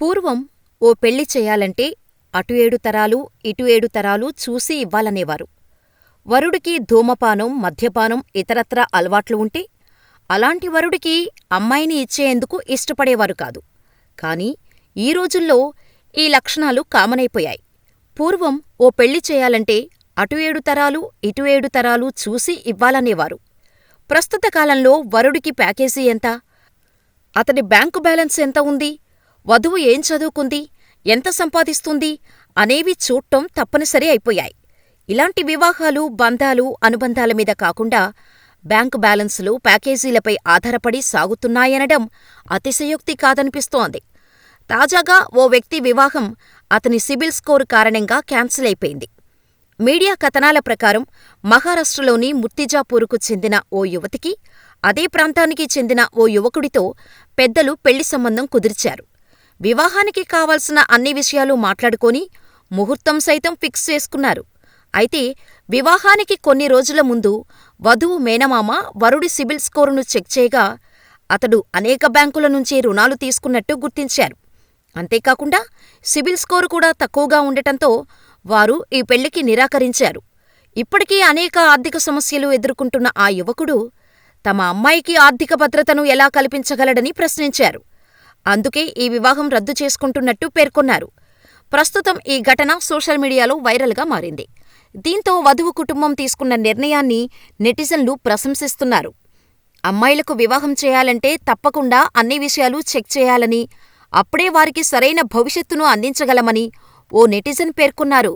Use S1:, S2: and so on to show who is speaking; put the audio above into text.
S1: పూర్వం ఓ పెళ్ళి చెయ్యాలంటే అటు ఏడు తరాలు, ఇటు ఏడు తరాలు చూసి ఇవ్వాలనేవారు. వరుడికి ధూమపానం, మద్యపానం, ఇతరత్రా అలవాట్లు ఉంటే అలాంటి వరుడికి అమ్మాయిని ఇచ్చేందుకు ఇష్టపడేవారు కాదు. కాని ఈ రోజుల్లో ఈ లక్షణాలు కామనైపోయాయి. పూర్వం ఓ పెళ్ళి చెయ్యాలంటే అటు ఏడు తరాలు, ఇటు ఏడు తరాలు చూసి ఇవ్వాలనేవారు. ప్రస్తుత కాలంలో వరుడికి ప్యాకేజీ ఎంత? అతడి బ్యాంకు బ్యాలెన్స్ ఎంత ఉంది? వధువు ఏం చదువుకుంది? ఎంత సంపాదిస్తుంది? అనేవి చూట్టం తప్పనిసరి అయిపోయాయి. ఇలాంటి వివాహాలు, బంధాలు, అనుబంధాల మీద కాకుండా బ్యాంకు బ్యాలెన్సులు, ప్యాకేజీలపై ఆధారపడి సాగుతున్నాయనడం అతిశయోక్తి కాదనిపిస్తోంది. తాజాగా ఓ వ్యక్తి వివాహం అతని సిబిల్ స్కోరు కారణంగా క్యాన్సిల్ అయిపోయింది. మీడియా కథనాల ప్రకారం మహారాష్ట్రలోని ముర్తిజాపూర్కు చెందిన ఓ యువతికి, అదే ప్రాంతానికి చెందిన ఓ యువకుడితో పెద్దలు పెళ్ళి సంబంధం కుదిర్చారు. వివాహానికి కావాల్సిన అన్ని విషయాలు మాట్లాడుకొని ముహూర్తం సైతం ఫిక్స్ చేసుకున్నారు. అయితే వివాహానికి కొన్ని రోజుల ముందు వధువు మేనమామ వరుడి సిబిల్ స్కోరును చెక్ చేయగా అతడు అనేక బ్యాంకుల నుంచి రుణాలు తీసుకున్నట్టు గుర్తించారు. అంతేకాకుండా సిబిల్ స్కోరు కూడా తక్కువగా ఉండటంతో వారు ఈ పెళ్ళికి నిరాకరించారు. ఇప్పటికీ అనేక ఆర్థిక సమస్యలు ఎదుర్కొంటున్న ఆ యువకుడు తమ అమ్మాయికి ఆర్థిక భద్రతను ఎలా కల్పించగలడని ప్రశ్నించారు. అందుకే ఈ వివాహం రద్దు చేసుకుంటున్నట్టు పేర్కొన్నారు. ప్రస్తుతం ఈ ఘటన సోషల్ మీడియాలో వైరల్గా మారింది. దీంతో వధువు కుటుంబం తీసుకున్న నిర్ణయాన్ని నెటిజన్లు ప్రశంసిస్తున్నారు. అమ్మాయిలకు వివాహం చేయాలంటే తప్పకుండా అన్ని విషయాలు చెక్ చేయాలని, అప్పుడే వారికి సరైన భవిష్యత్తును అందించగలమని ఓ నెటిజన్ పేర్కొన్నారు.